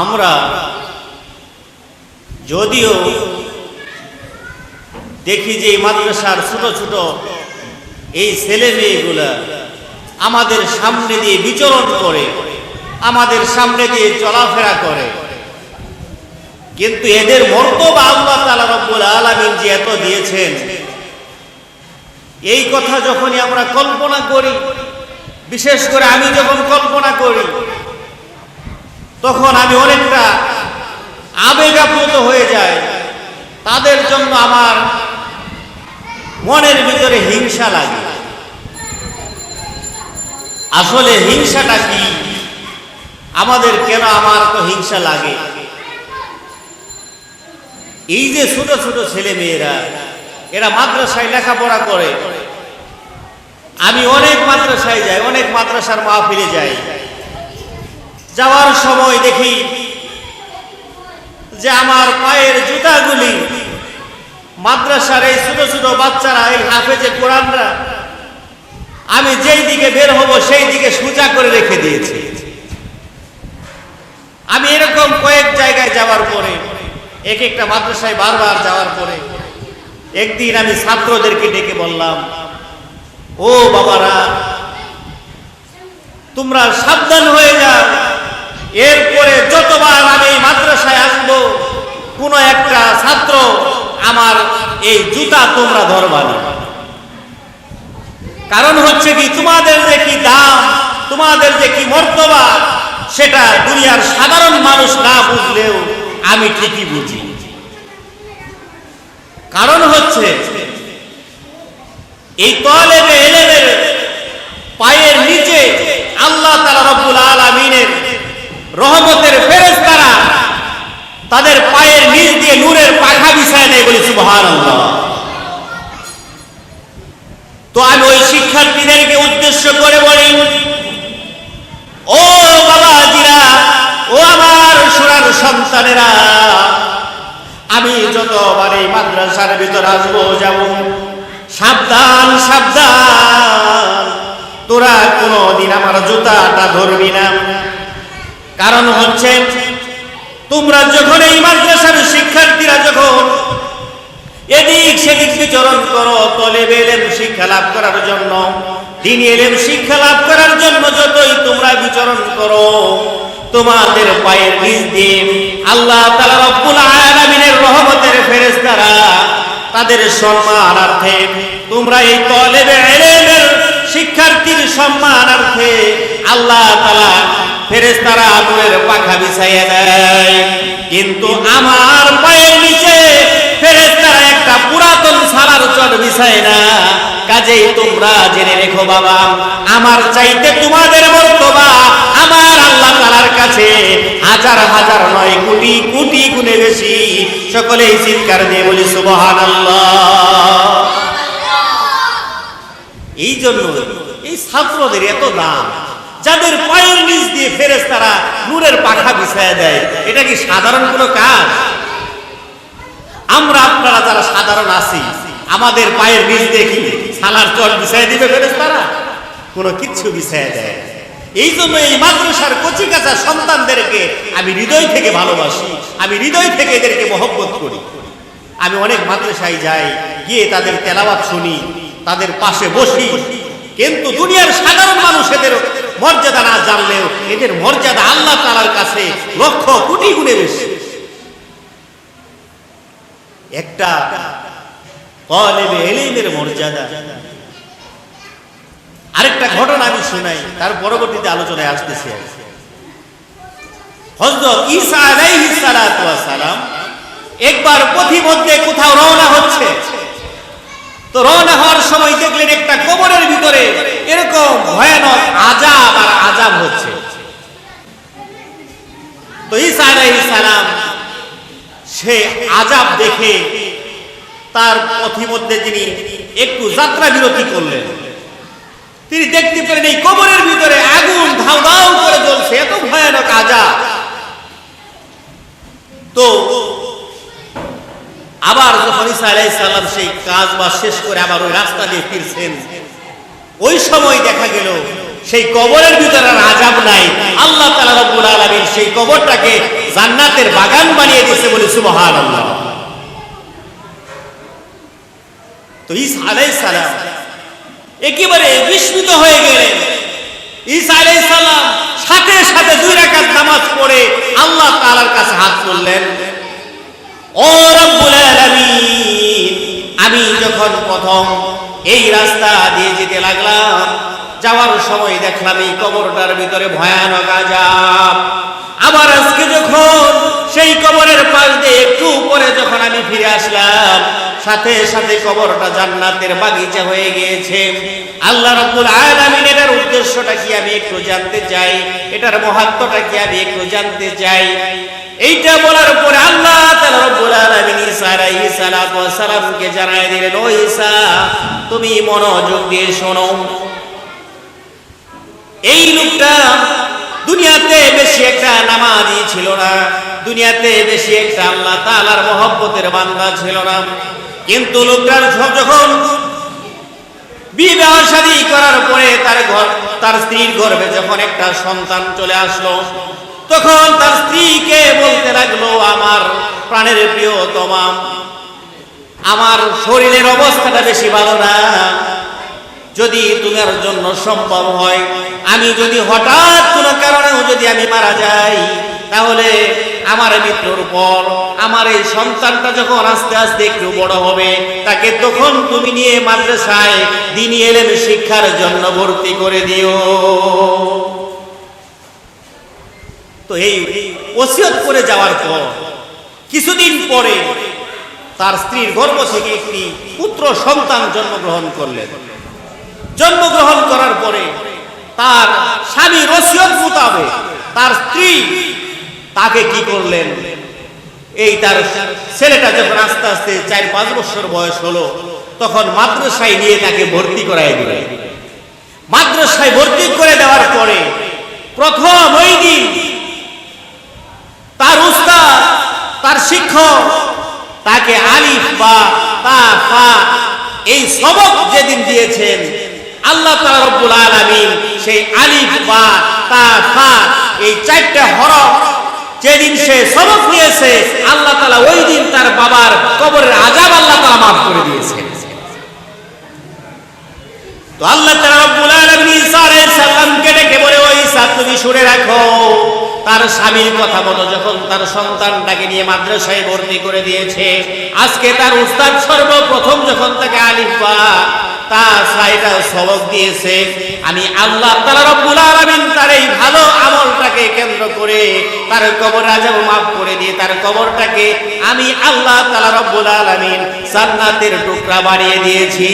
আমরা যদিও দেখি যে এই মাদ্রাসার ছোট ছোট এই ছেলে মেয়েগুলা আমাদের সামনে দিয়ে বিচরণ করে, আমাদের সামনে দিয়ে চলাফেরা করে। কিন্তু এদের মর্তবা আল্লাহ তালা রব্বুল আলমিন যে এত দিয়েছেন, এই কথা যখনই আমরা কল্পনা করি, বিশেষ করে আমি যখন কল্পনা করি তখন আমি অনেকটা আবেগ আপ্লুত হয়ে যায় তাদের জন্য আমার মনের ভিতরে হিংসা লাগে। আসলে হিংসাটা কি? আমাদের কেন আমার তো হিংসা লাগে? এই যে ছোট ছোট ছেলে মেয়েরা এরা মাদ্রাসায় লেখাপড়া করে। আমি অনেক মাদ্রাসায় যাই, অনেক মাদ্রাসার মাহফিলে যাই। যাওয়ার সময় দেখি যে আমার পায়ের জুতাগুলি মাদ্রাসার এই ছোট ছোট বাচ্চারা, এই হাফেজে কোরআনরা, আমি যেই দিকে বের হব সেই দিকে সোজা করে রেখে দিয়েছি। আমি এরকম কয়েক জায়গায় যাওয়ার পরে, এক একটা মাদ্রাসায় বারবার যাওয়ার পরে, একদিন আমি ছাত্রদেরকে ডেকে বললাম, ও বাবারা, তোমরা সাবধান হয়ে যাও। এরপরে যতবার আমি মাদ্রাসায় আসব, কোনো একটা ছাত্র আমার এই জুতা তোমরা ধরবানি কারণ হচ্ছে কি, তোমাদের যে কি দাম, তোমাদের যে কি মর্তবা সেটা দুনিয়ার সাধারণ মানুষ না বুঝলেও আমি ঠিকই বুঝি। কারণ হচ্ছে, এই তলেবে এলেমের পায়ের নিচে আল্লাহ তালা রব্বুল আলমিনের রহমতের ফেরেস তারা তাদের পায়ের নিচ দিয়ে নূরের পাখা বিছায় নেই বলি সুবহান তো আমি ওই শিক্ষার্থীদেরকে উদ্দেশ্য করে বলি, ও বাবাজিরা, ও আমার সোনার সন্তানেরা, আমি যতবার এই মাদ্রাসার ভিতর আসব যাব সাবধান সাবধান, তোরা কোনোদিন আমার জুতাটা ধরবি না। কারণ হচ্ছে, তোমরা যখন এই মাদ্রাসার শিক্ষার্থীরা যখন এদিক সেদিক বিচরণ করো, তলে বেলেম শিক্ষা লাভ করার জন্য, দিনী এলেম শিক্ষা লাভ করার জন্য যতই তোমরা বিচরণ করো, তোমাদের পায়ের নিচ দিয়ে আল্লাহ তাআলা রব্বুল আলামিনের রহমতের ফেরেশতারা তাদের সম্মানার্থে তোমরা এই তলেবে শিক্ষার্থীর সম্মানার্থে আল্লাহ তাআলা ফেরেশতারা নূরের পাখা বিছাইয়া দেয়। কিন্তু আমার পায়ের নিচে ফেরেশতারা একটা পুরাতন সালার চট বিছায় না। কাজেই তোমরা জেনে রেখো বাবা আমার চাইতে তোমাদের মর্তবা আমার আল্লাহ তালার কাছে হাজার হাজার নয় কোটি কোটি গুণে বেশি। সকলেই চিৎকার দিয়ে বলি সুবহান আল্লাহ এই জন্য এই ছাত্রদের এত দাম, যাদের পায়ের নিচ দিয়ে ফেরেস তারা নূরের পাখা বিছায় দেয়, এটা কি সাধারণ কোনো কাজ? আমরা আপনারা যারা সাধারণ আছি, আমাদের পায়ের নিচ দিয়ে কি সালার চট বিছায় দিবে ফেরেস তারা কোনো কিচ্ছু বিছায় দেয়। এই জন্য এই মাদ্রাসার কচি কাঁচা সন্তানদেরকে আমি হৃদয় থেকে ভালোবাসি, আমি হৃদয় থেকে এদেরকে মহব্বত করি। আমি অনেক মাদ্রাসায় যাই, গিয়ে তাদের তেলাওয়াত শুনি, তাদের পাশে বসি কিন্তু দুনিয়ার সাধারণ মানুষ এদের মর্যাদা না জানলেও এদের মর্যাদা আল্লাহ তালার কাছে লক্ষ কোটি গুণে বেশি। একটা এলিমের মর্যাদা। আরেকটা ঘটনা আমি শোনাই, তার পরবর্তীতে আলোচনায় আসতেছি হজরত ঈসা আলাইহিস সালাম একবার পথিমধ্যে তো রওনা হওয়ার সময় দেখলেন একটা কবরের ভিতরে এরকম ভয়ানক আজাব আর আজাব হচ্ছে। তো ঈসা আলাইহিস সালাম সে আজাব দেখে তার পথিমধ্যে তিনি একটু যাত্রা বিরতি করলেন। তিনি দেখতে পেলেন এই কবরের ভিতরে আগুন ধাউ ধাউ করে জ্বলছে, এত ভয়ানক আজাব তো আবার যখন ঈসা আলাইসাল্লাম সেই কাজ বা শেষ করে আবার ওই রাস্তা দিয়ে ফিরছেন, ওই সময় দেখা গেল সেই কবরের ভিতরে আজাব নাই। আল্লাহ তাআলা রব্বুল আলামিন সেই কবরটাকে জান্নাতের বাগান বানিয়ে দিয়েছে বলে সুবহান তো ঈসা আলাইহিস সালাম একেবারে বিস্মিত হয়ে গেলেন। ঈসা আলাইহিস সালাম সাথে সাথে দুই রাকাত নামাজ পড়ে আল্লাহ তাআলার কাছে হাত তুললেন। ও রব্বুল আমি যখন প্রথম এই রাস্তা দিয়ে যেতে লাগলাম, যাওয়ার সময় দেখলাম এই কবরটার ভিতরে ভয়ানক আজাব। আবার আজকে যখন সেই কবরের পাশ দিয়ে একটু উপরে যখন আমি ফিরে আসলাম, সাথে সাথে কবরটা জান্নাতের বাগিচা হয়ে গিয়েছে। আল্লাহ রাব্বুল আলামিন এটার উদ্দেশ্যটা কি আমি একটু জানতে চাই, এটার মহত্বটা কি আমি একটু জানতে চাই? এইটা বলার পরে আল্লাহ তাআলা রব্বুল আলামিন ঈসা সালামকে জানায় দিলেন, ও ঈসা, তুমি মনোযোগ দিয়ে শোনো। এই লোকটা দুনিয়াতে বেশি একটা নামাজি ছিল না, দুনিয়াতে বেশি একটা আল্লাহ তাআলার মহব্বতের বান্দা ছিল না। কিন্তু লোকটার সব যখন বিবাহ শাদী করার পরে তার ঘর তার স্ত্রীর গর্ভে যখন একটা সন্তান চলে আসলো তখন তার স্ত্রীকে বলতে লাগল, আমার প্রাণের প্রিয় তমাম, আমার শরীরের অবস্থাটা বেশি ভালো না। যদি তোমার জন্য সম্ভব হয়, আমি যদি হঠাৎ কোনো কারণেও যদি আমি মারা যাই, তাহলে আমার মৃত্যুর পর আমার এই সন্তানটা যখন আস্তে আস্তে একটু বড় হবে, তাকে তখন তুমি নিয়ে মাদ্রাসায় দিনী এলেম শিক্ষার জন্য ভর্তি করে দিও। তো এই ওসিয়ত করে যাওয়ার পর কিছুদিন পরে তার স্ত্রীর গর্ভ থেকে একটি পুত্র সন্তান জন্মগ্রহণ করলেন। জন্মগ্রহণ করার পরে তার স্বামী ওসিয়ত মোতাবেক তার স্ত্রী তাকে কি করলেন? এই তার ছেলেটা যখন আস্তে আস্তে চার পাঁচ বছর বয়স হলো, তখন মাদ্রাসায় নিয়ে তাকে ভর্তি করাই দিলেন মাদ্রাসায় ভর্তি করে দেওয়ার পরে প্রথম ওই দিন তার উস্তাদ তার শিক্ষক, তাকে আলিফ, বা, তা, ফা, এই সবক যেদিন দিয়েছেন, আল্লাহ তাআলা রব্বুল সেই আলিফ, বা, তা, ফা, এই চারটা হরফ যেদিন সে সবক নিয়েছে আল্লাহ তাআলা ওই দিন তার বাবার কবরের আজাব আল্লাহ তাআলা মাফ করে দিয়েছেন। তো আল্লাহ তাআলা রব্বুল আলামিন সালামকে ডেকে বলে ও ঈসা তুমি শুনে রাখো। তার স্বামীর কথা মতো যখন তার সন্তানটাকে নিয়ে মাদ্রাসায় ভর্তি করে দিয়েছে। আজকে তার উস্তাদ সর্বপ্রথম যখন তাকে আলিফা তা সাইটা সবক দিয়েছে, আমি আল্লাহ রব্বুল আলামিন তার ভালো আমলটাকে কেন্দ্র করে তার কবর মাফ করে দিয়ে, তার কবরটাকে আমি আল্লাহ জান্নাতের টুকরা বানিয়ে দিয়েছি।